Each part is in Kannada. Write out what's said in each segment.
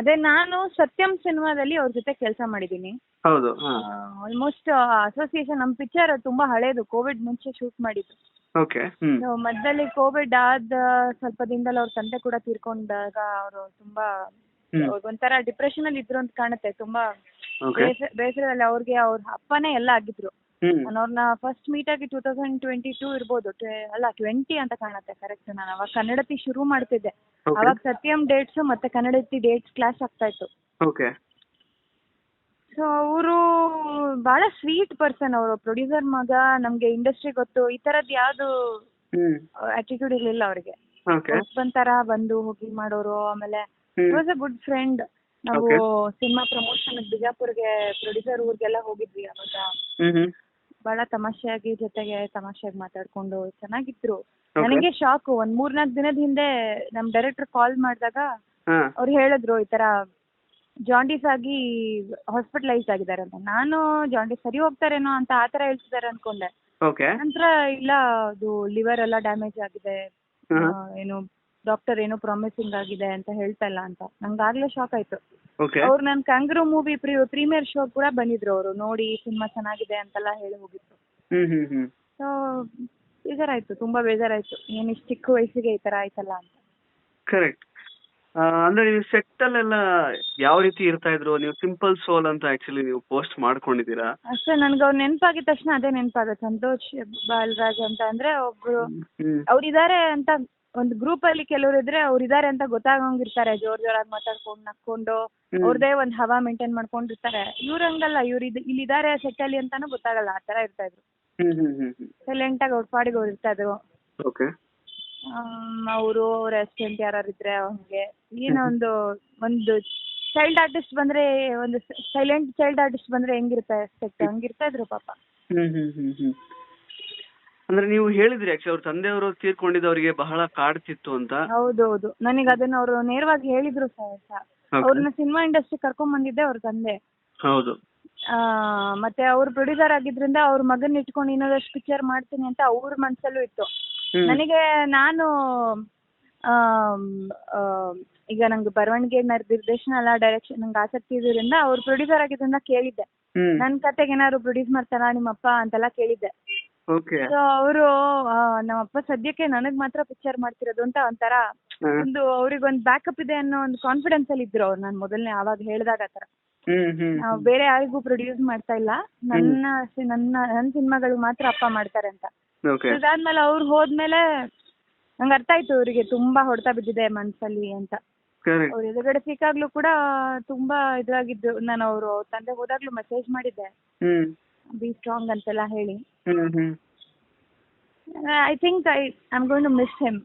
ಅದೇ ನಾನು ಸತ್ಯಂ ಸಿನಿಮಾದಲ್ಲಿ ಅವ್ರ ಜೊತೆ ಕೆಲಸ ಮಾಡಿದ್ದೀನಿ. ಹೌದು. ಹಾ. ಆಲ್ಮೋಸ್ಟ್ ಅಸೋಸಿಯೇಷನ್ ನಮ್ಮ ಪಿಕ್ಚರ್ ತುಂಬಾ ಹಳೇದು. ಕೋವಿಡ್ ಮುಂಚೆ ಶೂಟ್ ಮಾಡಿದ್ರು ಓಕೆ ಹ್ಮ್. So, ಮಧ್ಯದಲ್ಲಿ ಕೋವಿಡ್ ಆದ ಸ್ವಲ್ಪ ದಿನದಲ್ಲಿ ಅವ್ರ ತಂದೆ ಕೂಡ ತೀರ್ಕೊಂಡಾಗ ಅವರು ತುಂಬಾ ಹ್ಮ್. ಒಂಥರ ಡಿಪ್ರೆಷನ್ ಅಲ್ಲಿ ಇದ್ರು ಅಂತ ಕಾಣುತ್ತೆ. ತುಂಬಾ ಬೇಸರದಲ್ಲಿ ಅವ್ರಿಗೆ ಅವ್ರ ಅಪ್ಪನೇ ಎಲ್ಲ ಆಗಿದ್ರು. ನಾನು ಅವ್ರನ್ನ ಫಸ್ಟ್ ಮೀಟ್ ಆಗಿ ಟೂ ತೌಸಂಡ್ ಟ್ವೆಂಟಿ ಟೂ ಇರ್ಬೋದು ಅಲ್ಲ ಟ್ವೆಂಟಿ ಅಂತ ಕಾಣುತ್ತೆ ಕರೆಕ್ಟ್ ನಾನು ಅವಾಗ ಕನ್ನಡತಿ ಶುರು ಮಾಡ್ತಿದ್ದೆ. ಅವಾಗ ಸತ್ಯಂ ಡೇಟ್ಸ್ ಮತ್ತೆ ಕನ್ನಡತಿ ಡೇಟ್ಸ್ ಕ್ಲಾಸ್ ಆಗ್ತಾ ಇತ್ತು. ಓಕೆ ಸೊ ಅವರು ಬಹಳ ಸ್ವೀಟ್ ಪರ್ಸನ್ ಅವರು. ಪ್ರೊಡ್ಯೂಸರ್ ಮಗ ನಮ್ಗೆ ಇಂಡಸ್ಟ್ರಿ ಗೊತ್ತು ಈ ತರದ್ ಯಾವ್ದು ಅಟಿಟ್ಯೂಡ್ ಆಟಿಟ್ಯೂಡ್ ಇರ್ಲಿಲ್ಲ ಅವ್ರಿಗೆ. ಓಕೆ ತರ ಬಂದು ಹೋಗಿ ಮಾಡೋರು ಆಮೇಲೆ ವಾಸ್ ಅ ಗುಡ್ ಫ್ರೆಂಡ್ ನಾವು. ಸಿನಿಮಾ ಪ್ರಮೋಷನ್ ಬಿಜಾಪುರ್ಗೆ ಪ್ರೊಡ್ಯೂಸರ್ ಊರ್ಗೆಲ್ಲ ಹೋಗಿದ್ವಿ ಅವಾಗ. ಬಹಳ ತಮಾಷೆಯಾಗಿ ಜೊತೆಗೆ ತಮಾಷೆಯಾಗಿ ಮಾತಾಡ್ಕೊಂಡು ಚೆನ್ನಾಗಿದ್ರು. ನನಗೆ ಶಾಕ್ ಒಂದ್ ಮೂರ್ನಾಲ್ಕು ದಿನದ ಹಿಂದೆ ನಮ್ ಡೈರೆಕ್ಟರ್ ಕಾಲ್ ಮಾಡಿದಾಗ ಅವ್ರು ಹೇಳಿದ್ರು ಈ ತರ ಜಾಂಡೀಸ್ ಆಗಿ ಹಾಸ್ಪಿಟಲೈಸ್ ಆಗಿದ್ದಾರೆ ಅಂತ. ನಾನು ಜಾಂಡೀಸ್ ಸರಿ ಹೋಗ್ತಾರೇನೋ ಅಂತ ಆತರ ಹೇಳ್ತಿದಾರೆ ಹೇಳ್ತಿದ್ದಾರೆ ಅನ್ಕೊಂಡೆ. ನಂತರ ಇಲ್ಲ ಅದು ಲಿವರ್ ಎಲ್ಲ ಡ್ಯಾಮೇಜ್ ಆಗಿದೆ. ಏನು ಡಾಕ್ಟರ್ ಏನೋ ಪ್ರಾಮಿಸಿಂಗ್ ಆಗಿದೆ ಅಂತ ಹೇಳ್ತಾ ಇಲ್ಲ ಅಂತ. ನಂಗಾಗ್ಲೇ ಶಾಕ್ ಆಯ್ತು. ಓಕೆ ಅವ್ರು ನನ್ Kangaroo movie pre premiere show ಕೂಡ ಬಂದಿದ್ರು ಅವರು. ನೋಡಿ ಸಿನಿಮಾ ಚೆನ್ನಾಗಿದೆ ಅಂತೆಲ್ಲ ಹೇಳಿ ಹೋಗಿದ್ರು. ಹ್ಮ್ ಹ್ಮ್ ಹ್ಮ್. ಸೊ ಬೇಜಾರಾಯ್ತು. ತುಂಬಾ ಬೇಜಾರಾಯ್ತು. ಏನ್ ಇಷ್ಟು ಚಿಕ್ಕ ವಯಸ್ಸಿಗೆ ಈ ತರ ಆಯ್ತಲ್ಲ ಅಂತ. ಕರೆಕ್ಟ್ ಅಂದ್ರೆ ನೀವು ಸೆಟ್ ಅಲ್ಲೆಲ್ಲ ಯಾವ ರೀತಿ ಇರ್ತಾ ಇದ್ರು? ನೀವು ಸಿಂಪಲ್ ಸೋಲ್ ಅಂತ ಆಕ್ಚುಲಿ ನೀವು ಪೋಸ್ಟ್ ಮಾಡ್ಕೊಂಡಿದ್ದೀರಾ? ಅಷ್ಟೇ ನನ್ಗೆ ಅವ್ರು ನೆನಪಾಗಿದ ತಕ್ಷಣ ಅದೇ ನೆನಪಾಗುತ್ತೆ ಸಂತೋಷ್ ಬಾಲರಾಜ್ ಅಂತ ಅಂದ್ರೆ ಒಬ್ರು ಹ್ಮ್ ಅವ್ರು ಇದಾರೆ ಅಂತ ಒಂದು ಗ್ರೂಪ್ ಅಲ್ಲಿ ಕೆಲವ್ರು ಇದ್ರೆ ಅವ್ರು ಇದಾರೆ ಅಂತ ಗೊತ್ತಾಗಂಗಿರ್ತಾರೆ. ಜೋರ್ ಜೋರಾಗಿ ಮಾತಾಡ್ಕೊಂಡು ನಕ್ಕೊಂಡು. ಅವ್ರದೇ ಒಂದ್ ಹವಾ ಮೇಂಟೈನ್ ಮಾಡ್ಕೊಂಡಿರ್ತಾರೆ. ಇವ್ರ ಹಂಗಲ್ಲ ಇವ್ರು ಇದು ಇಲ್ಲಿ ಇದಾರೆ ಸೆಟ್ ಅಲ್ಲಿ ಅಂತಾನು ಗೊತ್ತಾಗಲ್ಲ. ಆ ತರ ಇರ್ತಾ ಇದ್ರು. ಸೈಲೆಂಟ್ ಆಗಿ ಅವ್ರ ಪಾಡಿಗೆ ಅವ್ರು ಇರ್ತಾ ಇದ್ರು. ಓಕೆ ಅವರು ಅವ್ರ ಅಸಿಸ್ಟೆಂಟ್ ಯಾರು ಇದ್ರೆ ಅವ್ರಿಗೆ ಏನೋ ಒಂದು ಒಂದು ಚೈಲ್ಡ್ ಆರ್ಟಿಸ್ಟ್ ಬಂದ್ರೆ ಒಂದು ಸೈಲೆಂಟ್ ಚೈಲ್ಡ್ ಆರ್ಟಿಸ್ಟ್ ಬಂದ್ರೆ ಹೆಂಗಿರುತ್ತೆ ಸೆಟ್ ಹಂಗಿರ್ತಾ ಇದ್ರು ಪಾಪ. ಹ್ಮ್ ಹ್ಮ್ ಹ್ಮ್ ಹ್ಮ್. ಅಂದ್ರೆ ನೀವು ಹೇಳಿದ್ರಿ ಆಕ್ಚುಲಿ ಅವ್ರ ತಂದೆಯವರು ತೀರ್ಕೊಂಡಿದ್ದವರಿಗೆ ಬಹಳ ಕಾಡ್ತಿತ್ತು ಅಂತ. ಹೌದೌದು. ನನಗೆ ಅದನ್ನ ಅವರು ನೇರವಾಗಿ ಹೇಳಿದ್ರು ಸಹ. ಅವ್ರನ್ನ ಸಿನಿಮಾ ಇಂಡಸ್ಟ್ರಿ ಕರ್ಕೊಂಡ್ ಬಂದಿದ್ದೆ ಅವ್ರ ತಂದೆ. ಹೌದು. ಆ, ಮತ್ತೆ ಅವ್ರು ಪ್ರೊಡ್ಯೂಸರ್ ಆಗಿದ್ರಿಂದ ಅವ್ರ ಮಗನ್ ಇಟ್ಕೊಂಡು ಇನ್ನೊಂದಷ್ಟು ಪಿಕ್ಚರ್ ಮಾಡ್ತೀನಿ ಅಂತ ಅವ್ರ ಮನಸಲ್ಲೂ ಇತ್ತು. ನನಗೆ ನಾನು ಈಗ ನಂಗೆ ಬರವಣಿಗೆ ನರ್- ನಿರ್ದೇಶನ ಎಲ್ಲ ಡೈರೆಕ್ಷನ್ ನಂಗೆ ಆಸಕ್ತಿ ಇರೋದ್ರಿಂದ ಅವ್ರು ಪ್ರೊಡ್ಯೂಸರ್ ಆಗಿದ್ರಿಂದ ಕೇಳಿದ್ದೆ. ನನ್ನ ಕತೆಗೆ ಏನಾದ್ರು ಪ್ರೊಡ್ಯೂಸ್ ಮಾಡ್ತಾರಾ ನಿಮ್ಮಪ್ಪ ಅಂತೆಲ್ಲ ಕೇಳಿದ್ದೆ. ಸೊ ಅವರು ನಮ್ಮಪ್ಪ ಸದ್ಯಕ್ಕೆ ನನಗ್ ಮಾತ್ರ ಪಿಕ್ಚರ್ ಮಾಡ್ತಿರೋದು ಅಂತ ಒಂಥರ ಒಂದು ಅವ್ರಿಗೊಂದು ಬ್ಯಾಕಪ್ ಇದೆ ಅನ್ನೋ ಒಂದು ಕಾನ್ಫಿಡೆನ್ಸ್ ಅಲ್ಲಿ ಇದ್ರು ಅವ್ರು. ನಾನು ಮೊದಲನೇ ಆವಾಗ ಹೇಳಿದಾಗ ಆತರ ಬೇರೆ ಯಾರಿಗೂ ಪ್ರೊಡ್ಯೂಸ್ ಮಾಡ್ತಾ ಇಲ್ಲ. ನನ್ನ ನನ್ನ ನನ್ನ ಸಿನಿಮಾಗಳು ಮಾತ್ರ ಅಪ್ಪ ಮಾಡ್ತಾರೆ ಅಂತ. ಓಕೆ ಇದಾದ್ಮೇಲೆ ಅವ್ರು ಹೋದ್ಮೇಲೆ ನಂಗೆ ಅರ್ಥ ಆಯ್ತು ಅವರಿಗೆ ತುಂಬಾ ಹೊಡೆತ ಬಿದ್ದಿದೆ ಮನ್ಸಲ್ಲಿ ಅಂತ. ಅವ್ರ ಎದುರುಗಡೆ ಸಿಕ್ಕಾಗ್ಲೂ ಕೂಡ ತುಂಬಾ ಇದಾಗಿದ್ದು ನಾನು ಅವ್ರ ತಂದೆ ಹೋದಾಗ್ಲೂ ಮೆಸೇಜ್ ಮಾಡಿದ್ದೆ. ಬಿ ಸ್ಟ್ರಾಂಗ್ ಅಂತೆಲ್ಲ ಹೇಳಿ. I think I I'm going to miss him.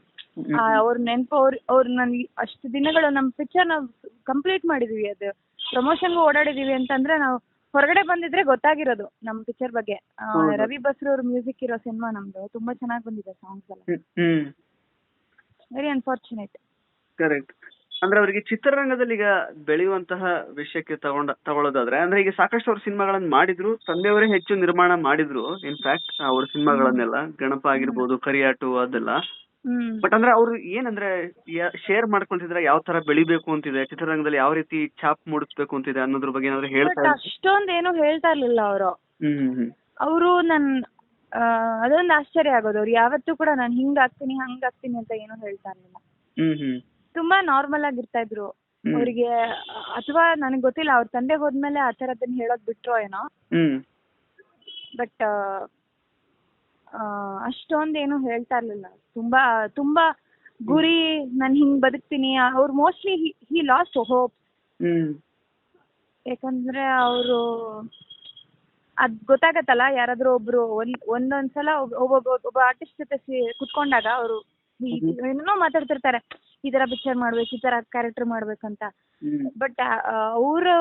ಅವ್ರ ನೆನಪು ಅವ್ರ ಅವ್ರ ನನ್ ಅಷ್ಟು ದಿನಗಳು ನಮ್ಮ ಪಿಕ್ಚರ್ ನಾವು ಕಂಪ್ಲೀಟ್ ಮಾಡಿದೀವಿ ಅದು. ಪ್ರಮೋಷನ್ಗೂ ಓಡಾಡಿದೀವಿ ಅಂತಂದ್ರೆ ನಾವು ಹೊರಗಡೆ ಬಂದಿದ್ರೆ ಗೊತ್ತಾಗಿರೋದು ನಮ್ ಪಿಕ್ಚರ್ ಬಗ್ಗೆ. ಆ, ಹೌದು. ರವಿ ಬಸ್ರು ಅವ್ರ ಮ್ಯೂಸಿಕ್ ಇರೋ ಸಿನಿಮಾ ನಮ್ದು. ತುಂಬಾ ಚೆನ್ನಾಗಿ ಬಂದಿದೆ ಸಾಂಗ್ಸ್ ಎಲ್ಲ. ಹ್ಮ್ ವೆರಿ ಅನ್ಫಾರ್ಚುನೇಟ್ ಕರೆಕ್ಟ್ ಅಂದ್ರೆ ಅವರಿಗೆ ಚಿತ್ರರಂಗದಲ್ಲಿ ಈಗ ಬೆಳೆಯುವಂತಹ ವಿಷಯಕ್ಕೆ ತಗೊಂಡ ತಗೊಳ್ಳೋದಾದ್ರೆ ಅಂದ್ರೆ ಈಗ ಸಾಕಷ್ಟು ಅವ್ರ ಸಿನಿಮಾಗಳನ್ನ ಮಾಡಿದ್ರು ತಂದೆಯವರೇ ಹೆಚ್ಚು ನಿರ್ಮಾಣ ಮಾಡಿದ್ರು. ಇನ್ಫ್ಯಾಕ್ಟ್ ಅವ್ರ ಸಿನಿಮಾಗಳನ್ನೆಲ್ಲ ಗಣಪ ಆಗಿರ್ಬೋದು ಕರಿಯಾಟು ಅದೆಲ್ಲ. ಬಟ್ ಅಂದ್ರೆ ಅವ್ರು ಏನಂದ್ರೆ ಶೇರ್ ಮಾಡ್ಕೊಂತಿದ್ರೆ ಯಾವ ತರ ಬೆಳಿಬೇಕು ಅಂತಿದೆ ಚಿತ್ರರಂಗದಲ್ಲಿ ಯಾವ ರೀತಿ ಛಾಪ್ ಮೂಡಿಸ್ಬೇಕು ಅಂತಿದೆ ಅನ್ನೋದ್ರ ಬಗ್ಗೆ ಏನಾದ್ರು ಹೇಳ್ತಾ ಅಷ್ಟೊಂದ್ ಏನು ಹೇಳ್ತಾ ಇರ್ಲಿಲ್ಲ ಅವರು. ಅವರು ನನ್ ಅದೊಂದು ಆಶ್ಚರ್ಯ ಆಗೋದು ಅವ್ರು. ಯಾವತ್ತೂ ಕೂಡ ನಾನು ಹಿಂಗ್ ಹಾಕ್ತೀನಿ ಹಂಗ್ ಆಗ್ತೀನಿ ಅಂತ ಏನು ಹೇಳ್ತಾ ಇರ್ಲಿಲ್ಲ. ತುಂಬಾ ನಾರ್ಮಲ್ ಆಗಿರ್ತಾ ಇದ್ರು. ಅವ್ರಿಗೆ ಅಥವಾ ನನಗೆ ಗೊತ್ತಿಲ್ಲ ಅವ್ರ ತಂದೆ ಹೋದ್ಮೇಲೆ ಆ ತರದನ್ನ ಹೇಳೋದ್ ಬಿಟ್ರೋ ಏನೋ. ಬಟ್ ಅಷ್ಟೊಂದು ಏನು ಹೇಳ್ತಾ ಇರ್ಲಿಲ್ಲ. ತುಂಬಾ ತುಂಬಾ ಗುರಿ ನಾನು ಹಿಂಗ್ ಬದುಕ್ತೀನಿ. ಅವ್ರು ಮೋಸ್ಟ್ಲಿ ಹಿ ಲಾಸ್ಟ್ ಹೋಪ್ ಯಾಕಂದ್ರೆ ಅವರು ಅದ್ ಗೊತ್ತಾಗತ್ತಲ್ಲ ಯಾರಾದ್ರೂ ಒಬ್ರು ಒಂದ್ ಒಂದೊಂದ್ಸಲ ಒಬ್ಬ ಒಬ್ಬೊಬ್ಬ ಒಬ್ಬ ಆರ್ಟಿಸ್ಟ್ ಜೊತೆ ಕುತ್ಕೊಂಡಾಗ ಅವರು ಏನೋ ಮಾತಾಡ್ತಿರ್ತಾರೆ. ಈ ತರ ಪಿಕ್ಚರ್ ಮಾಡ್ಬೇಕು ಈ ತರ ಕ್ಯಾರೆಕ್ಟರ್ ಮಾಡ್ಬೇಕಂತ. ಬಟ್ ಅವರು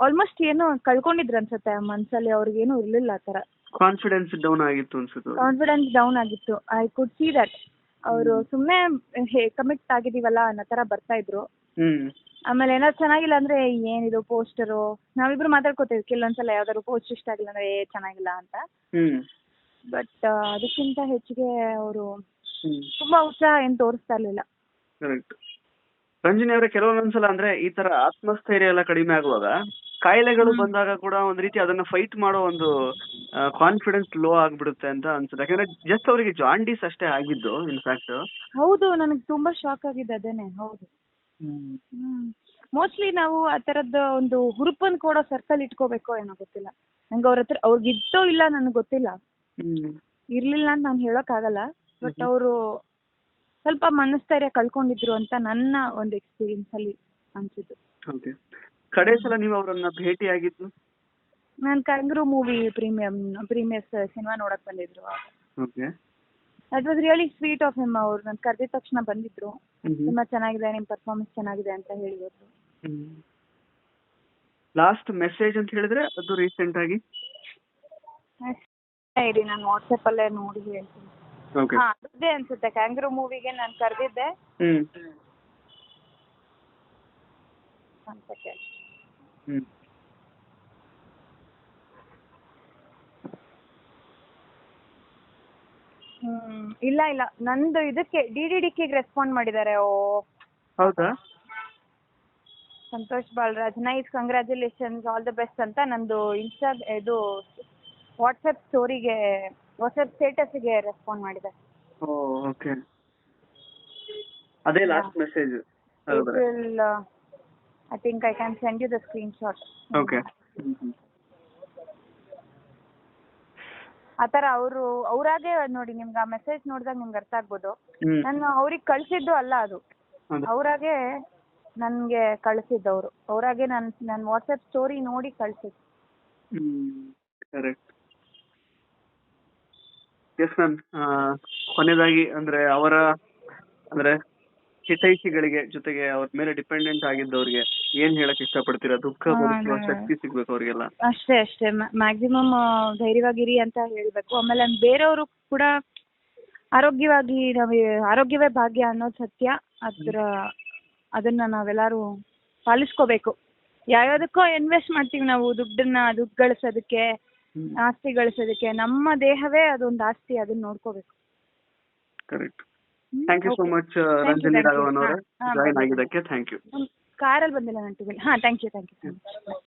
ಆಲ್ಮೋಸ್ಟ್ ಏನೋ ಕಳ್ಕೊಂಡಿದ್ರು ಅನ್ಸುತ್ತೆ ಮನ್ಸಲ್ಲಿ ಅವ್ರಿಗೇನು ಇರ್ಲಿಲ್ಲ ಆ ತರ. ಕಾನ್ಫಿಡೆನ್ಸ್ ಡೌನ್ ಆಗಿತ್ತು ಅನ್ಸುತ್ತೆ. ಕಾನ್ಫಿಡೆನ್ಸ್ ಡೌನ್ ಆಗಿತ್ತು. ಐ ಕುಡ್ ಸಿ ದಟ್ ಅವರು ಸುಮ್ಮನೆ ಕಮಿಟ್ ಆಗಿದೀವಲ್ಲ ಅನ್ನೋ ತರ ಬರ್ತಾ ಇದ್ರು. ಹ್ಮ್. ಆಮೇಲೆ ಏನಾದ್ರು ಚೆನ್ನಾಗಿಲ್ಲ ಅಂದ್ರೆ ಏನಿದು ಪೋಸ್ಟರು ನಾವಿಬ್ರು ಮಾತಾಡ್ಕೋತೀವಿ ಕೆಲವೊಂದ್ಸಲ ಯಾವ್ದಾದ್ರು ಪೋಸ್ಟ್ ಇಷ್ಟ ಆಗಿಲ್ಲ ಅಂದ್ರೆ ಏ ಚೆನ್ನಾಗಿಲ್ಲ ಅಂತ. ಹ್ಮ್. ಬಟ್ ಅದಕ್ಕಿಂತ ಹೆಚ್ಚಿಗೆ ಅವರು ತುಂಬಾ ಉತ್ಸಾಹ ಏನ್ ತೋರಿಸ್ತಾ ಇರ್ಲಿಲ್ಲ. ರಂಜನಿ ಅವರೇ ಕೆಲವೊಂದ್ಸಲ ಅಂದ್ರೆ ಈ ತರ ಆತ್ಮಸ್ಥೈರ್ಯ ಎಲ್ಲ ಕಡಿಮೆ ಆಗುವಾಗ ಕಾಯಿಲೆಗಳು ಬಂದಾಗ ಕೂಡ ಒಂದ್ ರೀತಿ ಅದನ್ನ ಫೈಟ್ ಮಾಡೋ ಒಂದು ಕಾನ್ಫಿಡೆನ್ಸ್ ಲೋ ಆಗ್ಬಿಡುತ್ತೆ ಅಂತ ಅನ್ಸುತ್ತೆ. ಯಾಕಂದ್ರೆ ಜಸ್ಟ್ ಅವರಿಗೆ ಜಾಂಡೀಸ್ ಅಷ್ಟೇ ಆಗಿದ್ದು ಇನ್ಫ್ಯಾಕ್ಟ್ ಹೌದು ನನಗೆ ತುಂಬಾ ಶಾಕ್ ಆಗಿದೆ ಅದೇನೆ ಹೌದು. ಹ್ಮ್. ಮೋಸ್ಟ್ಲಿ ನಾವು ಆ ತರದ್ ಒಂದು ಹುರುಪನ್ ಕೊಡೋ ಸರ್ಕಲ್ ಇಟ್ಕೋಬೇಕೋ ಏನೋ ಗೊತ್ತಿಲ್ಲ. ನಂಗೆ ಅವ್ರ ಹತ್ರ ಅವ್ರಿಗಿತ್ತೋ ಇಲ್ಲ ನನಗೆ ಗೊತ್ತಿಲ್ಲ. ಇರ್ಲಿಲ್ಲ ಅಂತ ನಾನು ಆಗಲ್ಲ ಬಟ್. ಅವರು ಸ್ವಲ್ಪ ಮನಸ್ಥೈರ್ಯ ಕಳ್ಕೊಂಡಿದ್ರು ಅಂತ ನನ್ನ ಒಂದು ಎಕ್ಸ್ಪೀರಿಯನ್ಸ್ ಅಲ್ಲಿ ಅನ್ಸಿದ್ದು. ಕಡೆ ಸಲ ನೀವು ಅವರನ್ನ ಭೇಟಿ ಆಗಿದ್ದು ನಾನು Kangaroo movie premium premieres cinema ನೋಡಕ್ ಬಂದಿದ್ರು okay it was really sweet of him ಅವರು. ನಾನು ಕರೆದ ತಕ್ಷಣ ಬಂದಿದ್ರು. ತುಂಬಾ ಚೆನ್ನಾಗಿದೆ ನಿಮ್ ಪರ್ಫಾರ್ಮೆನ್ಸ್ ಚೆನ್ನಾಗಿದೆ ಅಂತ ಹೇಳಿದ್ರು. ಲಾಸ್ಟ್ ಮೆಸೇಜ್ ಅಂತ ಹೇಳಿದ್ರೆ ಅದು ರೀಸೆಂಟ್ ಆಗಿ? ಇರಿ ನಾನು ವಾಟ್ಸ್ಆಪ್ ಅಲ್ಲೇ ನೋಡಿ ಹೇಳ್ತೀನಿ. ಹಾ ಅದೇ ಅನ್ಸುತ್ತೆ. ಕ್ಯಾಂಗ್ರೂ ಮೂವಿಗೆ ನಾನು ಕರೆದಿದ್ದೆ. ಹ್ಮ್. ಒಂದ್ ಹ್ಮ್. ಹ್ಮ್. ಇಲ್ಲ ಇಲ್ಲ. ನಂದು ಇದಕ್ಕೆ ಡಿ ಡಿ ಡಿ ಕಿಗೆ ರೆಸ್ಪಾಂಡ್ ಮಾಡಿದ್ದಾರೆ. ಓ. ಹೌದಾ? Santosh Balaraj. Nice congratulations all the best ಅಂತ ನಂದು ಇನ್ಸ್ಟಾ ಇದು ವಾಟ್ಸಪ್ ಸ್ಟೋರಿಗೆ ವಾಟ್ಸಪ್ ಸ್ಟೇಟಸ್ಗೆ ರೆಸ್ಪಾಂಡ್ ಮಾಡಿದ್ದಾರೆ. ಓ ಓಕೆ ಅದೇ ಲಾಸ್ಟ್ ಮೆಸೇಜ್ ಹೌದಾ? Will think I I send you the screenshot. Okay. Shot okay ಆ ಥರ ಅವರು ಅವರಾಗೆ ನೋಡಿ ನಿಮ್ಗೆ ಆ ಮೆಸೇಜ್ ನೋಡಿದಾಗ ನಿಮ್ಗೆ ಅರ್ಥ ಆಗ್ಬೋದು. ಹ್ಮ್. ನಾನು ಅವ್ರಿಗೆ ಕಳಿಸಿದ್ದು ಅಲ್ಲ ಅದು. ಅವರಾಗೆ ನನ್ಗೆ ಕಳ್ಸಿದ್ದು ಅವರು ಅವರಾಗೆ ನನ್ನ ನನ್ನ ವಾಟ್ಸ್ಆಪ್ ಸ್ಟೋರಿ ನೋಡಿ ಕಳ್ಸಿದ್ದು. ಹ್ಮ್ ಕರೆಕ್ಟ್ ಎಸ್ ಮ್ಯಾಮ್ ಕೊನೆಯದಾಗಿ ಅಂದ್ರೆ ಅವರ ಅಂದ್ರೆ ಹಿತೈಷಿಗಳಿಗೆ ಜೊತೆಗೆ ಅವ್ರ ಮೇಲೆ ಡಿಪೆಂಡೆಂಟ್ ಆಗಿದ್ದವ್ರಿಗೆ ಏನ್ ಹೇಳಕ್ ಇಷ್ಟಪಡ್ತೀರಾ? ದುಃಖ ಭರಿಸುವ ಶಕ್ತಿ ಸಿಗ್ಬೇಕು ಅವ್ರಿಗೆಲ್ಲ. ಅಷ್ಟೇ ಅಷ್ಟೇ. ಮ್ಯಾಕ್ಸಿಮಮ್ ಧೈರ್ಯವಾಗಿರಿ ಅಂತ ಹೇಳ್ಬೇಕು. ಆಮೇಲೆ ಬೇರೆಯವರು ಕೂಡ ಆರೋಗ್ಯವಾಗಿ ನಾವ್ ಆರೋಗ್ಯವೇ ಭಾಗ್ಯ ಅನ್ನೋದು ಸತ್ಯ. ಅದ್ರ ಅದನ್ನ ನಾವೆಲ್ಲರೂ ಪಾಲಿಸ್ಕೋಬೇಕು. ಯಾವ್ಯಾವ್ದಕ್ಕೋ ಇನ್ವೆಸ್ಟ್ ಮಾಡ್ತೀವಿ ನಾವು. ದುಡ್ಡನ್ನ ದುಡ್ಡು ಗಳಿಸೋದಕ್ಕೆ ಆಸ್ತಿ ಗಳಿಸೋದಕ್ಕೆ. ನಮ್ಮ ದೇಹವೇ ಅದೊಂದು ಆಸ್ತಿ ಅದನ್ನ ನೋಡ್ಕೋಬೇಕು. Correct thank you so much Ranjani Raghavan ಅವರೇ. ಜಾಯಿನ್ ಆಗಿದ್ದಕ್ಕೆ ಥ್ಯಾಂಕ್ ಯು ಕಾರಲ್ಲಿ ಬಂದಿಲ್ಲ ನಾನು ಟೂ ವೀಲರ್ ಹಾಂ ಥ್ಯಾಂಕ್ ಯು ಥ್ಯಾಂಕ್ ಯು